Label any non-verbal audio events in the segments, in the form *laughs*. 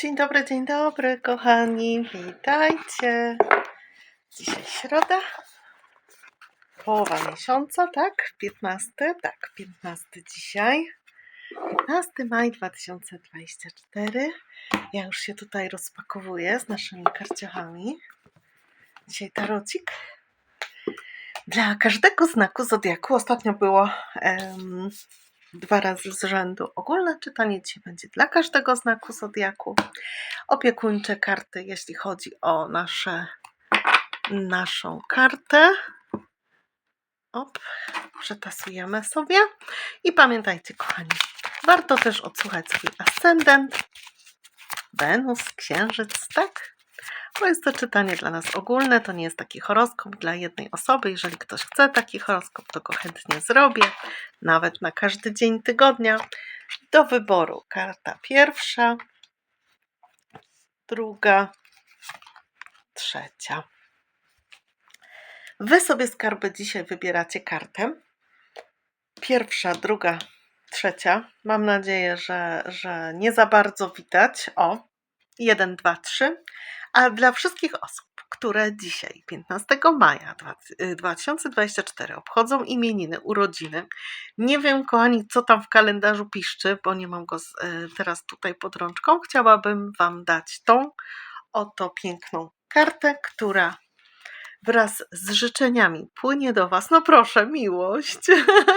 Dzień dobry, dzień dobry, kochani. Witajcie. Dzisiaj środa. Połowa miesiąca, tak? 15, tak, 15 dzisiaj. 15 maj 2024. Ja już się tutaj rozpakowuję z naszymi karciochami. Dzisiaj tarocik. Dla każdego znaku zodiaku ostatnio było em, dwa razy z rzędu ogólne czytanie. Dzisiaj będzie dla każdego znaku zodiaku. Opiekuńcze karty, jeśli chodzi o nasze, naszą kartę. Op, przetasujemy sobie. I pamiętajcie, kochani, warto też odsłuchać sobie ascendent, Wenus, Księżyc, tak? Bo jest to czytanie dla nas ogólne, to nie jest taki horoskop dla jednej osoby. Jeżeli ktoś chce taki horoskop, to go chętnie zrobię, nawet na każdy dzień tygodnia. Do wyboru karta pierwsza, druga, trzecia. Wy sobie skarby dzisiaj wybieracie kartę. Pierwsza, druga, trzecia. Mam nadzieję, że, że nie za bardzo widać. O, jeden, dwa, trzy. A dla wszystkich osób, które dzisiaj, 15 maja 2024, obchodzą imieniny, urodziny, nie wiem, kochani, co tam w kalendarzu piszczy, bo nie mam go y, teraz tutaj pod rączką. Chciałabym Wam dać tą oto piękną kartę, która wraz z życzeniami płynie do Was. No proszę, miłość.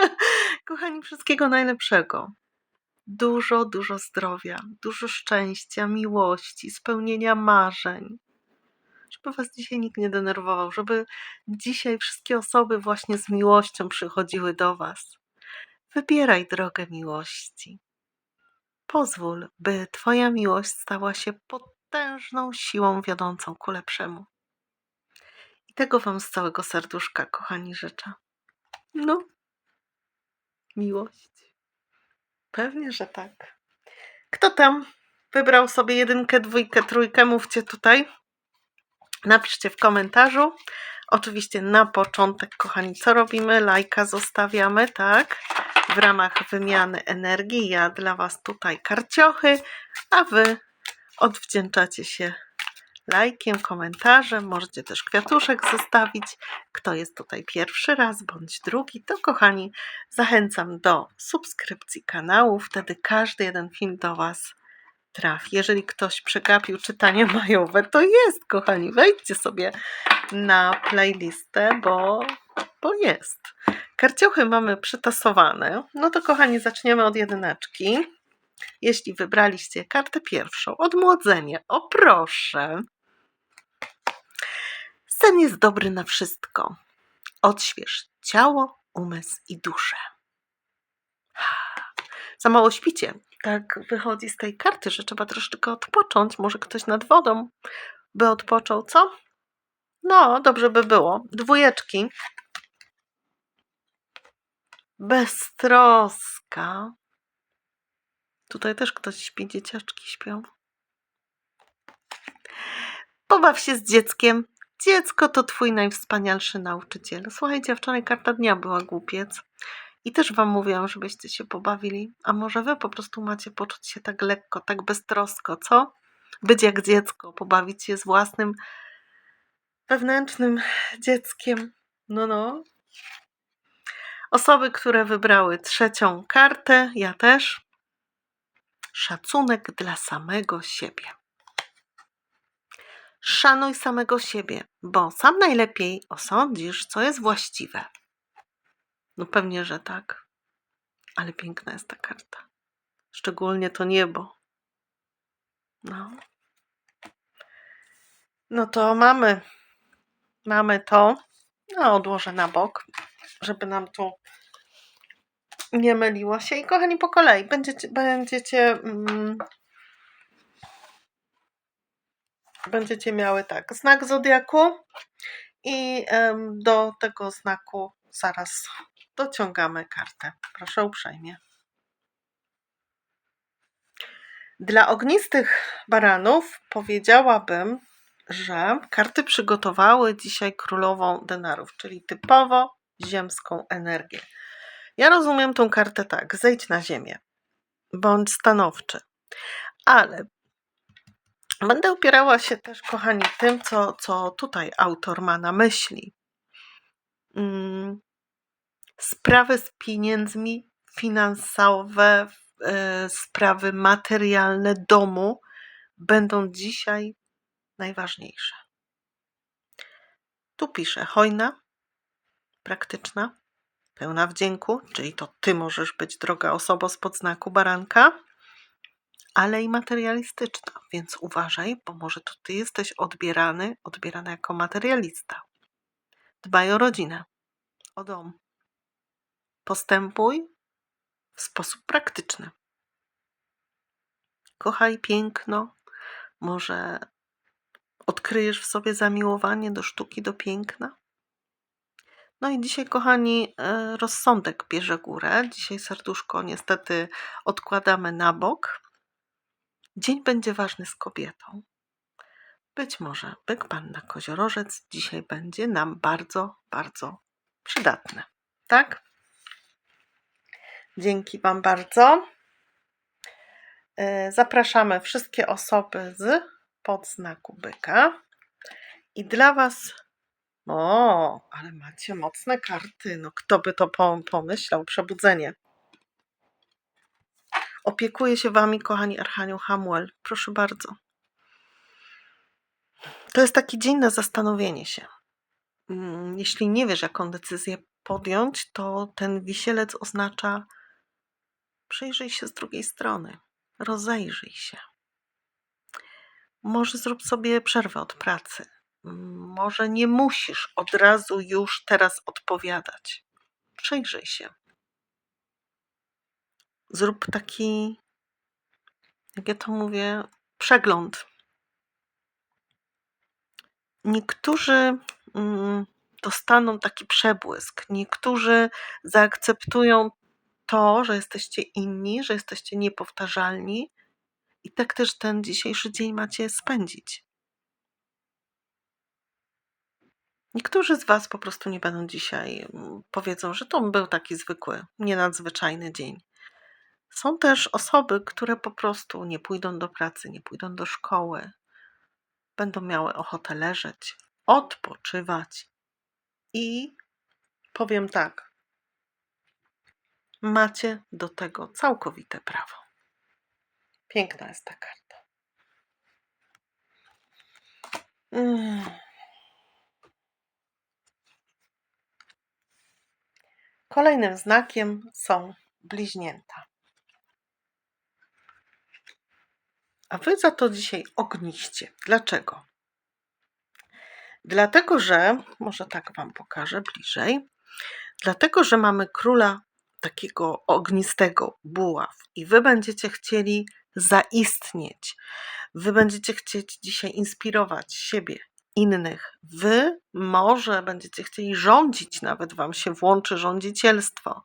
*laughs* Kochani, wszystkiego najlepszego. Dużo, dużo zdrowia, dużo szczęścia, miłości, spełnienia marzeń. Żeby Was dzisiaj nikt nie denerwował, żeby dzisiaj wszystkie osoby właśnie z miłością przychodziły do Was. Wybieraj drogę miłości. Pozwól, by Twoja miłość stała się potężną siłą wiodącą ku lepszemu. I tego Wam z całego serduszka, kochani, życzę. No, miłość. Pewnie, że tak. Kto tam wybrał sobie jedynkę, dwójkę, trójkę? Mówcie tutaj. Napiszcie w komentarzu. Oczywiście na początek, kochani, co robimy? Lajka zostawiamy, tak? W ramach wymiany energii. Ja dla Was tutaj karciochy, a Wy odwdzięczacie się lajkiem, komentarzem. Możecie też kwiatuszek zostawić. Kto jest tutaj pierwszy raz bądź drugi, to kochani, zachęcam do subskrypcji kanału. Wtedy każdy jeden film do Was trafi. Jeżeli ktoś przegapił czytanie *laughs* majowe, to jest, kochani. Wejdźcie sobie na playlistę, bo, bo jest. Karciochy mamy przetasowane. No to, kochani, zaczniemy od jedyneczki. Jeśli wybraliście kartę pierwszą, odmłodzenie, o proszę. Sen jest dobry na wszystko. Odśwież ciało, umysł i duszę. Za mało śpicie. Tak wychodzi z tej karty, że trzeba troszeczkę odpocząć. Może ktoś nad wodą by odpoczął, co? No, dobrze by było. Dwójeczki. Beztroska. Tutaj też ktoś śpi, dzieciaczki śpią. Pobaw się z dzieckiem. Dziecko to twój najwspanialszy nauczyciel. Słuchajcie, wczoraj karta dnia była głupiec. I też wam mówiłam, żebyście się pobawili. A może wy po prostu macie poczuć się tak lekko, tak beztrosko, co? Być jak dziecko, pobawić się z własnym wewnętrznym dzieckiem. No, no. Osoby, które wybrały trzecią kartę, ja też. Szacunek dla samego siebie. Szanuj samego siebie, bo sam najlepiej osądzisz, co jest właściwe. No pewnie, że tak. Ale piękna jest ta karta. Szczególnie to niebo. No. No to mamy. Mamy to. No, odłożę na bok, żeby nam tu nie myliło się. I kochani, po kolei będziecie, będziecie, mm, będziecie miały tak, znak zodiaku i do tego znaku zaraz dociągamy kartę. Proszę uprzejmie. Dla ognistych baranów powiedziałabym, że karty przygotowały dzisiaj królową denarów, czyli typowo ziemską energię. Ja rozumiem tą kartę tak: zejdź na ziemię, bądź stanowczy, ale Będę opierała się też, kochani, tym, co, co tutaj autor ma na myśli. Mm, sprawy z pieniędzmi, finansowe, e, sprawy materialne domu będą dzisiaj najważniejsze. Tu pisze hojna, praktyczna, pełna wdzięku, czyli to ty możesz być droga osoba z podznaku baranka, ale i materialistyczna, więc uważaj, bo może to ty jesteś odbierany, odbierana jako materialista. Dbaj o rodzinę, o dom. Postępuj w sposób praktyczny. Kochaj piękno, może odkryjesz w sobie zamiłowanie do sztuki, do piękna. No i dzisiaj, kochani, e, rozsądek bierze górę. Dzisiaj serduszko niestety odkładamy na bok. Dzień będzie ważny z kobietą. Być może byk panna koziorożec dzisiaj będzie nam bardzo, bardzo przydatny. Tak? Dzięki Wam bardzo. E, zapraszamy wszystkie osoby z podznaku byka. I dla Was. O, ale macie mocne karty. No, kto by to pomyślał? Przebudzenie. Opiekuje się Wami, kochani Archanioł Hamuel. Proszę bardzo. To jest taki dzień na zastanowienie się. Mm, jeśli nie wiesz, jaką decyzję podjąć, to ten wisielec oznacza przyjrzyj się z drugiej strony, rozejrzyj się. Może zrób sobie przerwę od pracy. Może nie musisz od razu już teraz odpowiadać. Przyjrzyj się. Zrób taki, jak ja to mówię, przegląd. Niektórzy mm, dostaną taki przebłysk, niektórzy zaakceptują to, że jesteście inni, że jesteście niepowtarzalni, i tak też ten dzisiejszy dzień macie spędzić. Niektórzy z Was po prostu nie będą dzisiaj, mm, powiedzą, że to był taki zwykły, nienadzwyczajny dzień. Są też osoby, które po prostu nie pójdą do pracy, nie pójdą do szkoły, będą miały ochotę leżeć, odpoczywać. I powiem tak, macie do tego całkowite prawo. Piękna jest ta karta. Mm. Kolejnym znakiem są bliźnięta. A wy za to dzisiaj ogniście. Dlaczego? Dlatego, że, może tak wam pokażę bliżej, dlatego, że mamy króla takiego ognistego buław i wy będziecie chcieli zaistnieć. Wy będziecie chcieć dzisiaj inspirować siebie, innych. Wy może będziecie chcieli rządzić, nawet Wam się włączy rządzicielstwo,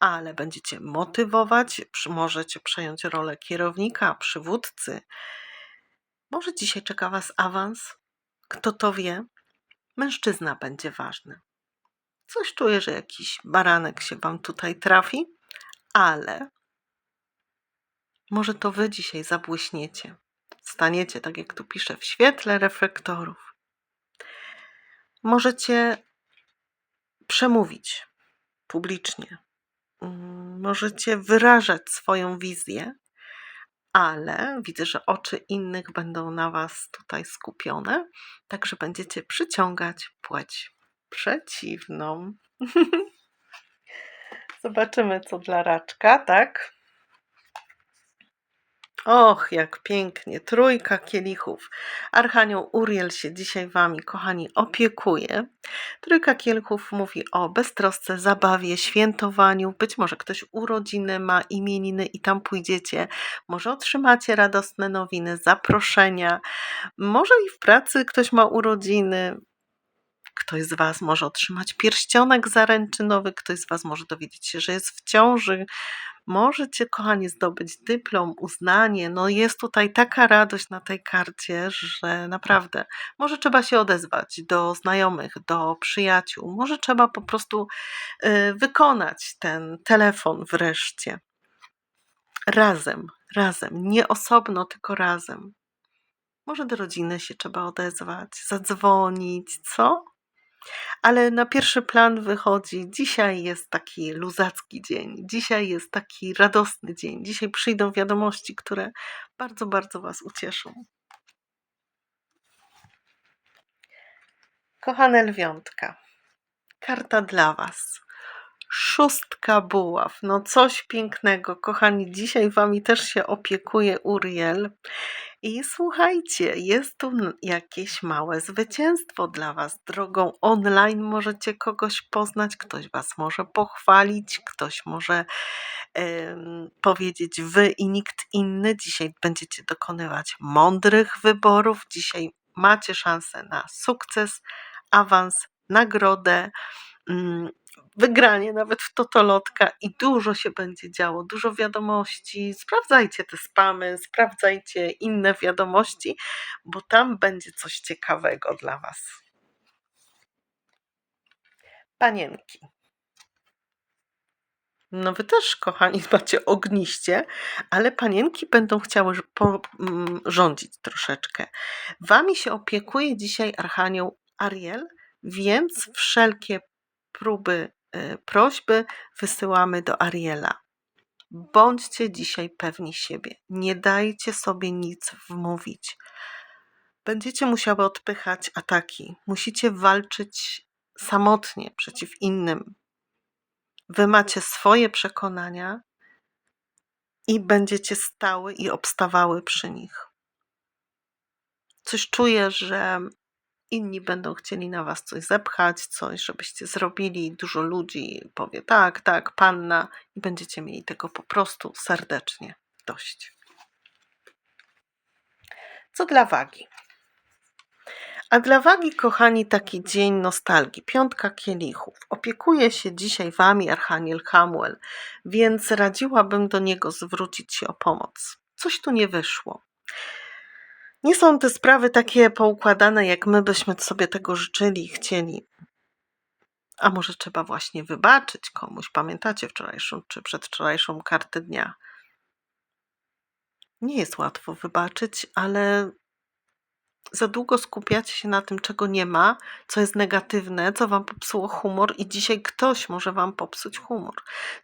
ale będziecie motywować, możecie przejąć rolę kierownika, przywódcy. Może dzisiaj czeka Was awans? Kto to wie? Mężczyzna będzie ważny. Coś czuję, że jakiś baranek się Wam tutaj trafi, ale może to wy dzisiaj zabłyśniecie. Staniecie, tak jak tu pisze, w świetle reflektorów. Możecie przemówić publicznie. Mm, możecie wyrażać swoją wizję, ale widzę, że oczy innych będą na Was tutaj skupione, także będziecie przyciągać płeć przeciwną. *laughs* Zobaczymy, co dla raczka, tak? Och, jak pięknie. Trójka kielichów. Archanioł Uriel się dzisiaj Wami, kochani, opiekuje. Trójka kielichów mówi o beztrosce, zabawie, świętowaniu. Być może ktoś urodziny ma, imieniny i tam pójdziecie. Może otrzymacie radosne nowiny, zaproszenia. Może i w pracy ktoś ma urodziny. Ktoś z Was może otrzymać pierścionek zaręczynowy, ktoś z Was może dowiedzieć się, że jest w ciąży, możecie, kochani, zdobyć dyplom, uznanie. No jest tutaj taka radość na tej karcie, że naprawdę może trzeba się odezwać do znajomych, do przyjaciół, może trzeba po prostu y, wykonać ten telefon wreszcie. Razem, razem, nie osobno, tylko razem. Może do rodziny się trzeba odezwać, zadzwonić, co? Ale na pierwszy plan wychodzi, dzisiaj jest taki luzacki dzień, dzisiaj jest taki radosny dzień, dzisiaj przyjdą wiadomości, które bardzo, bardzo Was ucieszą. Kochane lwiątka, karta dla Was. Szóstka buław, no coś pięknego. Kochani, dzisiaj Wami też się opiekuje Uriel. I słuchajcie, jest tu jakieś małe zwycięstwo dla Was. Drogą online możecie kogoś poznać, ktoś Was może pochwalić, ktoś może powiedzieć Wy i nikt inny. Dzisiaj będziecie dokonywać mądrych wyborów. Dzisiaj macie szansę na sukces, awans, nagrodę. Ym, wygranie nawet w totolotka i dużo się będzie działo, dużo wiadomości. Sprawdzajcie te spamy, sprawdzajcie inne wiadomości, bo tam będzie coś ciekawego dla Was. Panienki. No wy też, kochani, *laughs* macie ogniście, ale panienki będą chciały mm, rządzić troszeczkę. Wami się opiekuje dzisiaj Archanioł Ariel, więc wszelkie próby prośby wysyłamy do Ariela. Bądźcie dzisiaj pewni siebie. Nie dajcie sobie nic wmówić. Będziecie musiały odpychać ataki. Musicie walczyć samotnie przeciw innym. Wy macie swoje przekonania i będziecie stały i obstawały przy nich. Coś czuję, że inni będą chcieli na was coś zepchać, coś, żebyście zrobili. Dużo ludzi powie tak, tak, panna, i będziecie mieli tego po prostu serdecznie dość. Co dla wagi? A dla wagi, kochani, taki dzień nostalgii, piątka kielichów. Opiekuje się dzisiaj wami Archaniel Hamuel, więc radziłabym do niego zwrócić się o pomoc. Coś tu nie wyszło. Nie są te sprawy takie poukładane, jak my byśmy sobie tego życzyli i chcieli. A może trzeba właśnie wybaczyć komuś? Pamiętacie wczorajszą czy przedwczorajszą kartę dnia? Nie jest łatwo wybaczyć, ale za długo skupiacie się na tym, czego nie ma, co jest negatywne, co wam popsuło humor, i dzisiaj ktoś może wam popsuć humor.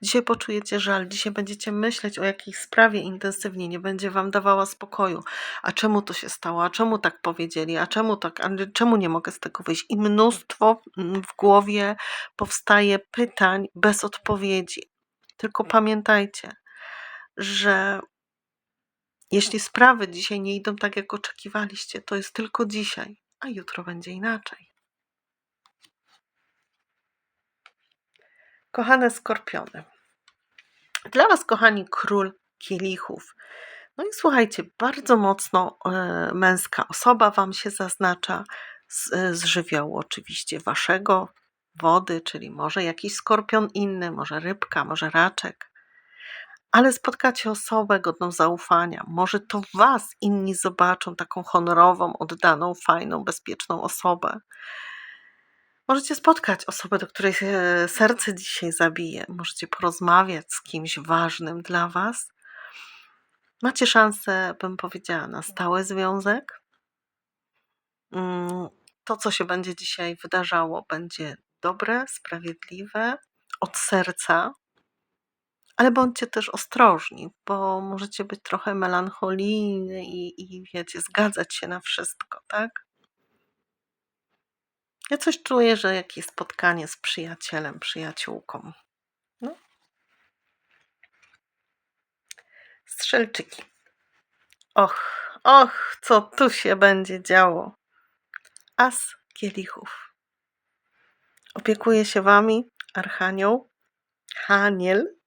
Dzisiaj poczujecie żal, dzisiaj będziecie myśleć o jakiejś sprawie intensywnie, nie będzie wam dawała spokoju. A czemu to się stało? A czemu tak powiedzieli? A czemu tak? A czemu nie mogę z tego wyjść? I mnóstwo w głowie powstaje pytań bez odpowiedzi. Tylko pamiętajcie, że jeśli sprawy dzisiaj nie idą tak, jak oczekiwaliście, to jest tylko dzisiaj, a jutro będzie inaczej. Kochane skorpiony. Dla Was, kochani, król kielichów. No i słuchajcie, bardzo mocno e, męska osoba Wam się zaznacza z, e, z żywiołu, oczywiście Waszego, wody, czyli może jakiś skorpion inny, może rybka, może raczek ale spotkacie osobę godną zaufania. Może to Was inni zobaczą taką honorową, oddaną, fajną, bezpieczną osobę. Możecie spotkać osobę, do której serce dzisiaj zabije. Możecie porozmawiać z kimś ważnym dla Was. Macie szansę, bym powiedziała, na stały związek. Mm, to, co się będzie dzisiaj wydarzało, będzie dobre, sprawiedliwe, od serca, ale bądźcie też ostrożni, bo możecie być trochę melancholijni i, i wiecie, zgadzać się na wszystko, tak? Ja coś czuję, że jakieś spotkanie z przyjacielem, przyjaciółką. No. Strzelczyki. Och, och, co tu się będzie działo. As kielichów. Opiekuje się wami Archanioł, Haniel,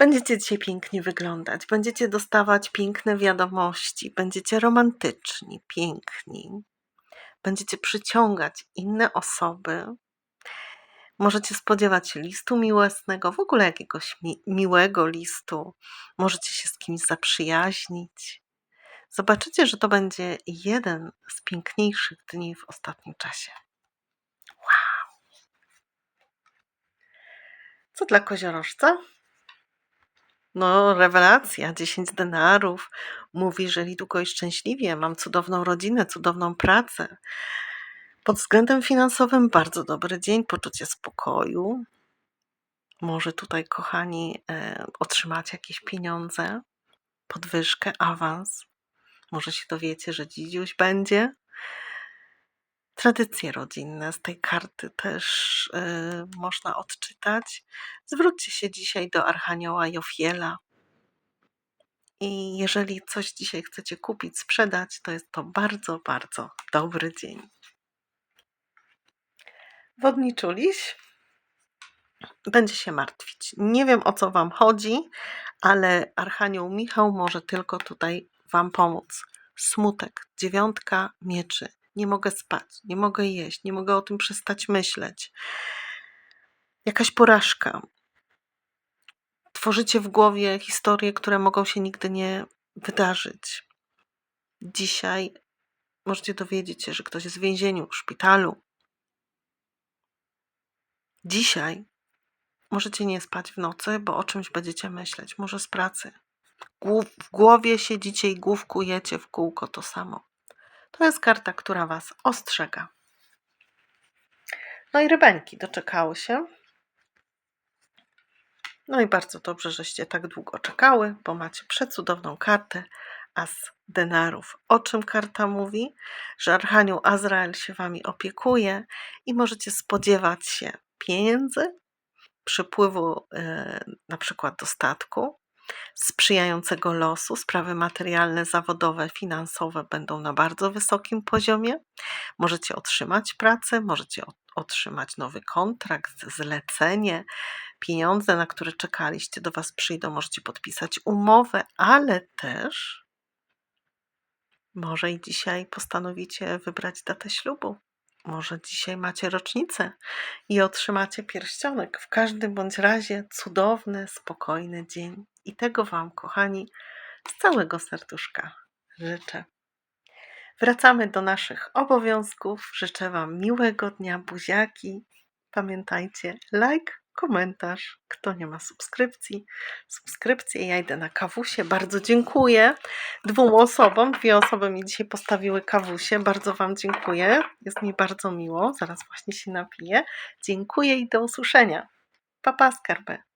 Będziecie dzisiaj pięknie wyglądać, będziecie dostawać piękne wiadomości, będziecie romantyczni, piękni, będziecie przyciągać inne osoby. Możecie spodziewać się listu miłosnego, w ogóle jakiegoś mi miłego listu. Możecie się z kimś zaprzyjaźnić. Zobaczycie, że to będzie jeden z piękniejszych dni w ostatnim czasie. Wow! Co dla koziorożca? No, rewelacja, 10 denarów. Mówi, żyli długo i szczęśliwie. Mam cudowną rodzinę, cudowną pracę. Pod względem finansowym bardzo dobry dzień, poczucie spokoju. Może tutaj, kochani, e, otrzymacie jakieś pieniądze, podwyżkę, awans. Może się dowiecie, że dziś będzie. Tradycje rodzinne z tej karty też y, można odczytać. Zwróćcie się dzisiaj do Archanioła Jofiela. I jeżeli coś dzisiaj chcecie kupić, sprzedać, to jest to bardzo, bardzo dobry dzień. Wodniczuliś będzie się martwić. Nie wiem o co Wam chodzi, ale Archanioł Michał może tylko tutaj Wam pomóc. Smutek, dziewiątka mieczy. Nie mogę spać, nie mogę jeść, nie mogę o tym przestać myśleć. Jakaś porażka. Tworzycie w głowie historie, które mogą się nigdy nie wydarzyć. Dzisiaj możecie dowiedzieć się, że ktoś jest w więzieniu, w szpitalu. Dzisiaj możecie nie spać w nocy, bo o czymś będziecie myśleć, może z pracy. W głowie siedzicie i główkujecie w kółko to samo. To jest karta, która Was ostrzega. No i rybenki doczekały się. No i bardzo dobrze, żeście tak długo czekały, bo macie przecudowną kartę As denarów. O czym karta mówi? Że Archanioł Azrael się Wami opiekuje i możecie spodziewać się pieniędzy, przypływu yy, na przykład dostatku, sprzyjającego losu. Sprawy materialne, zawodowe, finansowe będą na bardzo wysokim poziomie. Możecie otrzymać pracę, możecie otrzymać nowy kontrakt, zlecenie, pieniądze, na które czekaliście, do Was przyjdą, możecie podpisać umowę, ale też może i dzisiaj postanowicie wybrać datę ślubu. Może dzisiaj macie rocznicę i otrzymacie pierścionek. W każdym bądź razie cudowny, spokojny dzień. I tego Wam, kochani, z całego serduszka życzę. Wracamy do naszych obowiązków. Życzę Wam miłego dnia, buziaki. Pamiętajcie, like, komentarz. Kto nie ma subskrypcji, subskrypcję. Ja idę na kawusie. Bardzo dziękuję dwóm osobom. Dwie osoby mi dzisiaj postawiły kawusie. Bardzo Wam dziękuję. Jest mi bardzo miło. Zaraz właśnie się napiję. Dziękuję i do usłyszenia. Papa skarbę.